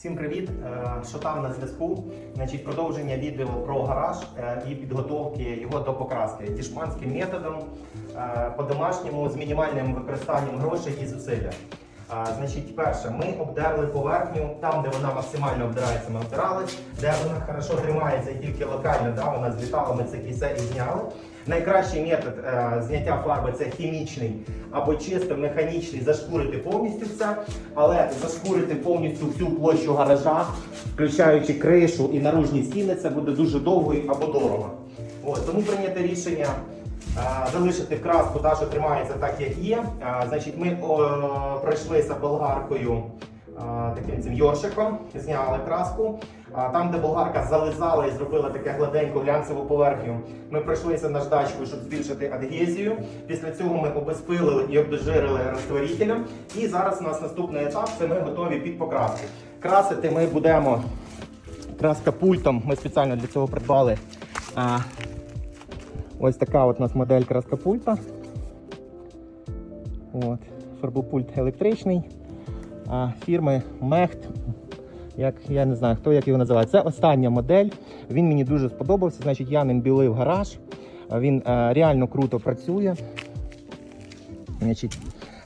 Всім привіт! Е, Що там на зв'язку? Значить, продовження відео про гараж е, і підготовки його до покраски дішманським методом е, по-домашньому з мінімальним використанням грошей і зусилля. Значить, перше, ми обдерли поверхню там, де вона максимально обдирається, ми обдирали, де вона хорошо тримається і тільки локально, да, вона злітала, ми це кісе і зняли. Найкращий метод е, зняття фарби це хімічний або чисто механічний, зашкурити повністю все, але зашкурити повністю всю площу гаража, включаючи кришу і наружні стіни, це буде дуже довго або дорого. От, тому прийнято рішення е, залишити краску, та, що тримається так, як є. Е, значить, ми пройшлися болгаркою а, таким цим йоршиком, зняли краску. Там, де болгарка зализала і зробила таке гладеньку глянцеву поверхню, ми пройшлися наждачкою, щоб збільшити адгезію. Після цього ми обезпилили і обезжирили розтворителем. І зараз у нас наступний етап це ми готові під покраску. Красити ми будемо краска пультом. Ми спеціально для цього придбали. А, ось така от у нас модель краска пульта. Фарбопульт електричний а, фірми Мехт. Як я не знаю, хто як його називає. Це остання модель. Він мені дуже сподобався. Значить, я ним білив гараж. Він е, реально круто працює. Значить,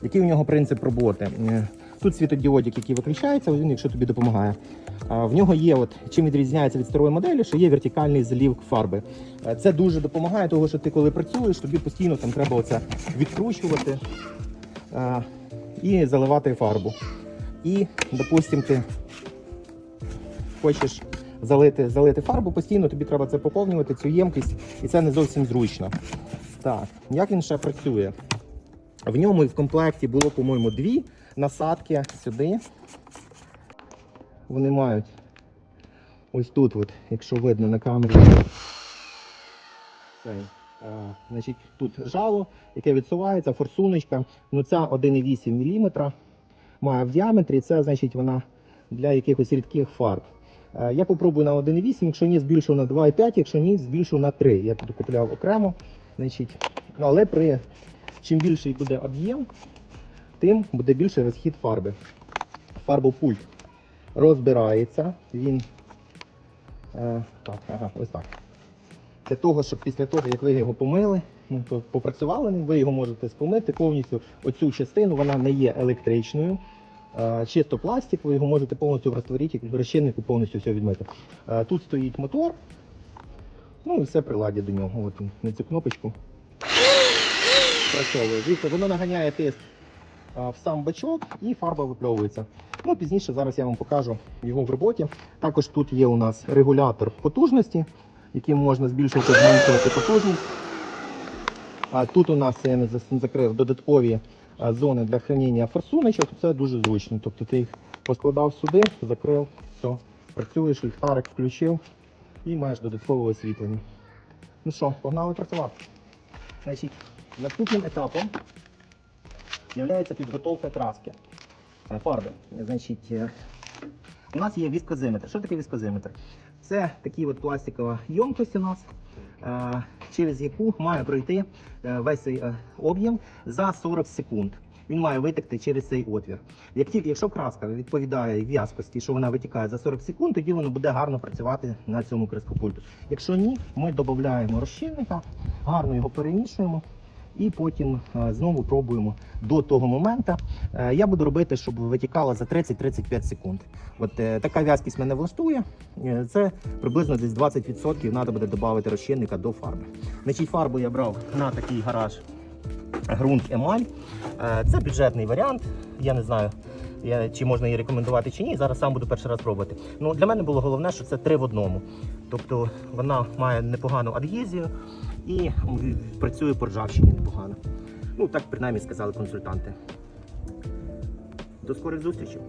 який у нього принцип роботи? Е, Тут світодіодик, який виключається, він, якщо тобі допомагає. В нього є, от, чим відрізняється від старої моделі, що є вертикальний залів фарби. Е, Це дуже допомагає, тому що ти коли працюєш, тобі постійно там треба оце відкручувати і заливати фарбу. І, допустим, ти хочеш залити, залити фарбу, постійно тобі треба це поповнювати, цю ємкість, і це не зовсім зручно. Так, як він ще працює? В ньому і в комплекті було, по-моєму, дві насадки сюди. Вони мають ось тут, от, якщо видно на камері. Цей, а, значить, тут жало, яке відсувається, форсуночка. Ну, ця 1,8 мм має в діаметрі, це значить вона для якихось рідких фарб. Е, Я попробую на 1,8, якщо ні, збільшу на 2,5, якщо ні, збільшу на 3. Я тут купляв окремо. Значить, ну, але при чим більший буде об'єм, тим буде більший розхід фарби. Фарбопульт розбирається, він е, так, ага, ось так. Для того, щоб після того, як ви його помили, ну, то попрацювали ви його можете спомити повністю. Оцю частину вона не є електричною. Е, Чисто пластик, ви його можете повністю в розтворіть, розчиннику повністю все відмити. Е, Тут стоїть мотор, ну і все приладдя до нього. От на цю кнопочку. Працьовує. Звісно, воно наганяє тиск в сам бачок і фарба випльовується. Ну, пізніше зараз я вам покажу його в роботі. Також тут є у нас регулятор потужності, яким можна збільшувати зменшувати потужність. А тут у нас я не закрив додаткові зони для хранення форсуночок. Це дуже зручно. Тобто ти їх поскладав сюди, закрив, все, працюєш, ліхтарик включив і маєш додаткове освітлення. Ну що, погнали працювати. Значить, наступним етапом є підготовка краски е, фарби. Значить, е, у нас є віскозиметр. Що таке віскозиметр? Це такі от пластикова ємкость у нас, е, через яку має пройти е, весь цей е, об'єм за 40 секунд. Він має витекти через цей отвір. Як тільки, якщо краска відповідає в'язкості, що вона витікає за 40 секунд, тоді воно буде гарно працювати на цьому крископульту. Якщо ні, ми додаємо розчинника, гарно його перемішуємо і потім е, знову пробуємо до того моменту. Е, Я буду робити, щоб витікало за 30-35 секунд. От е, така в'язкість мене влаштує. Це приблизно десь 20% треба буде додати розчинника до фарби. Значить, фарбу я брав на такий гараж ґрунт емаль. Це бюджетний варіант. Я не знаю. Чи можна її рекомендувати чи ні, зараз сам буду перший раз пробувати. Ну, для мене було головне, що це три в одному. Тобто вона має непогану адгезію і працює по ржавчині непогано. Ну, так принаймні сказали консультанти. До скорих зустрічей.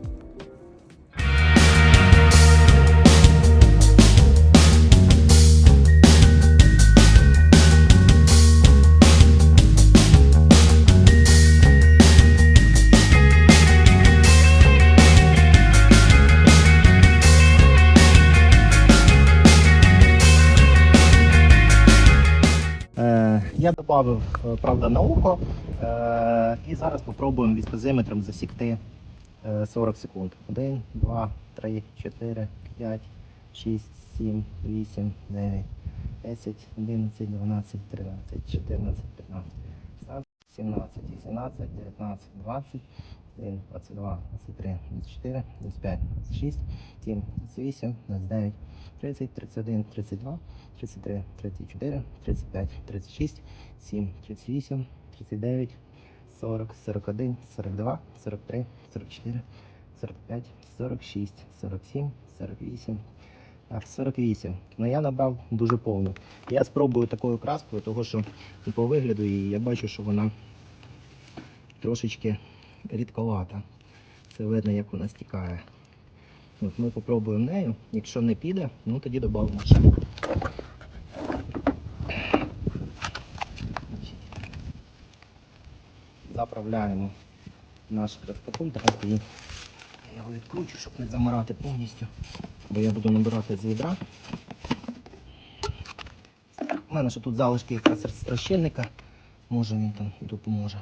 Я додав, правда, на око. Е, і зараз спробуємо віскозиметром засікти е, 40 секунд. 1, 2, 3, 4, 5, 6, 7, 8, 9, 10, 11, 12, 13, 14, 15, 16, 17, 18, 19, 20, 21, 22, 23, 24, 25, 26, 7, 28, 29, 30, 31, 32, 33, 34, 35, 36, 7, 38, 39, 40, 41, 42, 43, 44, 45, 46, 47, 48. Так, 48. Ну я набрав дуже повну. Я спробую такою краскою, тому що по вигляду її я бачу, що вона трошечки рідковата. Це видно, як вона стікає. От ми попробуємо нею. Якщо не піде, ну тоді додамо ще. Заправляємо наш. Давайте її я його відкручу, щоб не замирати повністю. Бо я буду набирати з відра. У мене ще тут залишки якраз розчинника. Може він там допоможе.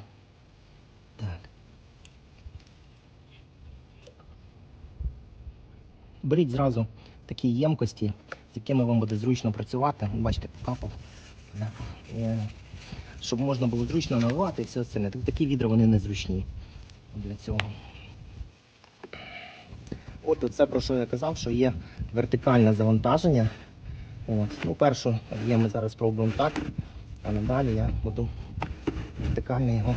Беріть зразу такі ємкості, з якими вам буде зручно працювати. Бачите, капав. Е, Щоб можна було зручно наливати і все остальне. Такі відра вони незручні для цього. От це про що я казав, що є вертикальне завантаження. От. Ну, першу є ми зараз спробуємо так, а надалі я буду вертикально його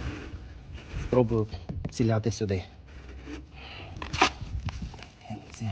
спробую ціляти сюди. Це,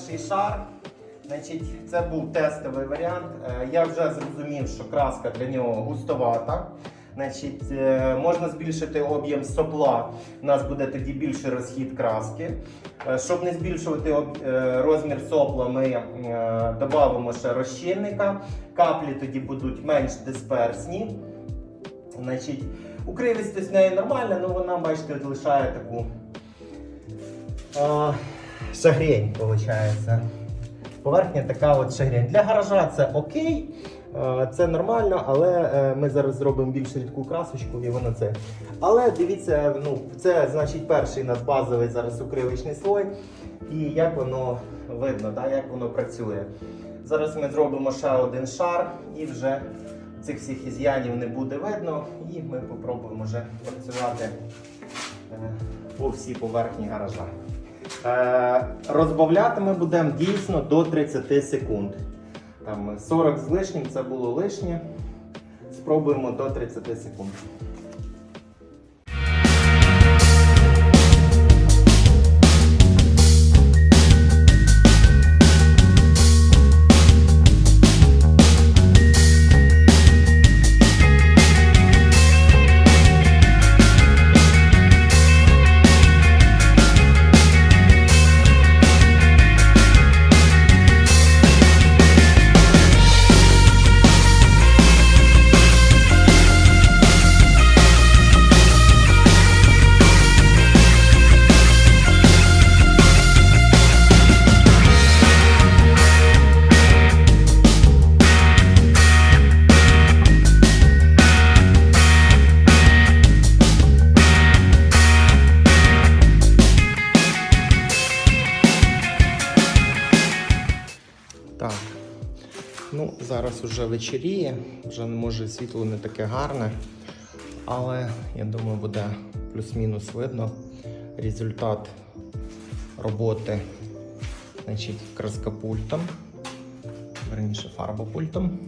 перший шар. Значить, це був тестовий варіант. Е, Я вже зрозумів, що краска для нього густовата. Значить, е, можна збільшити об'єм сопла. У нас буде тоді більший розхід краски. Е, Щоб не збільшувати розмір сопла, ми додамо ще розчинника. Каплі тоді будуть менш дисперсні. Значить, укривість з нею нормальна, але вона, бачите, от лишає таку шагрень, виходить. Поверхня така от шагрень. Для гаража це окей, це нормально, але е, ми зараз зробимо більш рідку красочку і воно це. Але дивіться, ну, це значить перший у нас базовий зараз укривочний слой. І як воно видно, да, як воно працює. Зараз ми зробимо ще один шар і вже цих всіх із'янів не буде видно, і ми попробуємо вже працювати е, по всій поверхні гаража. Е, Розбавляти ми будемо дійсно до 30 секунд. Там 40 з лишнім це було лишнє. Спробуємо до 30 секунд. Зараз вже вечеріє, вже може світло не таке гарне, але я думаю, буде плюс-мінус видно результат роботи значить, краскопультом, верніше фарбопультом.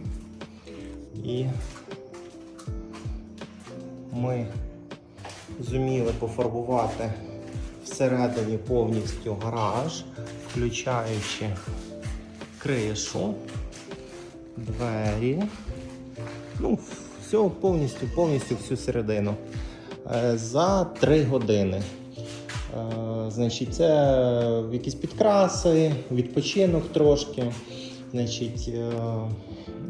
І ми зуміли пофарбувати всередині повністю гараж, включаючи кришу, двері. Ну, все повністю, повністю всю середину. Е, За 3 години. Е, Значить, це якісь підкраси, відпочинок трошки, значить, е,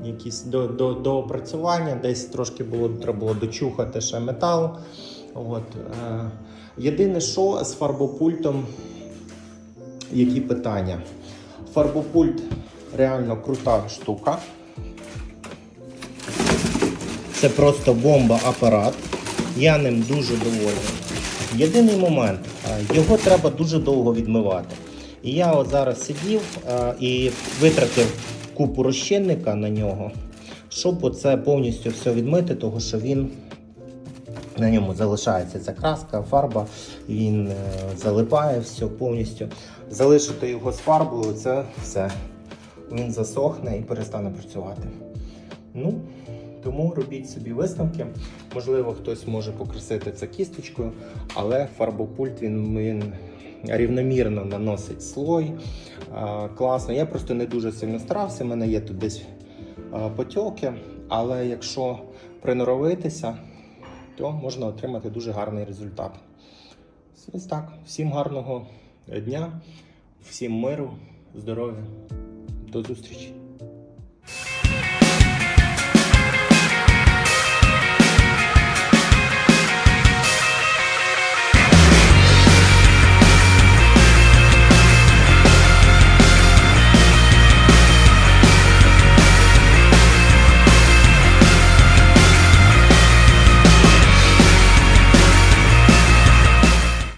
якісь до, до, доопрацювання, десь трошки було, треба було дочухати ще метал. От. Єдине, що з фарбопультом, які питання. Фарбопульт реально крута штука. Це просто бомба-апарат. Я ним дуже довольний. Єдиний момент, е, його треба дуже довго відмивати. І я от зараз сидів е, і витратив купу розчинника на нього, щоб оце повністю все відмити, тому що він на ньому залишається ця краска, фарба, він е, залипає все повністю. Залишити його з фарбою, це все. Він засохне і перестане працювати. Ну, тому робіть собі висновки. Можливо, хтось може покрасити це кісточкою, але фарбопульт він, він рівномірно наносить слой. Класно. Я просто не дуже сильно старався, в мене є тут десь потьоки, але якщо приноровитися, то можна отримати дуже гарний результат. Ось так. Всім гарного дня, всім миру, здоров'я. До зустрічі!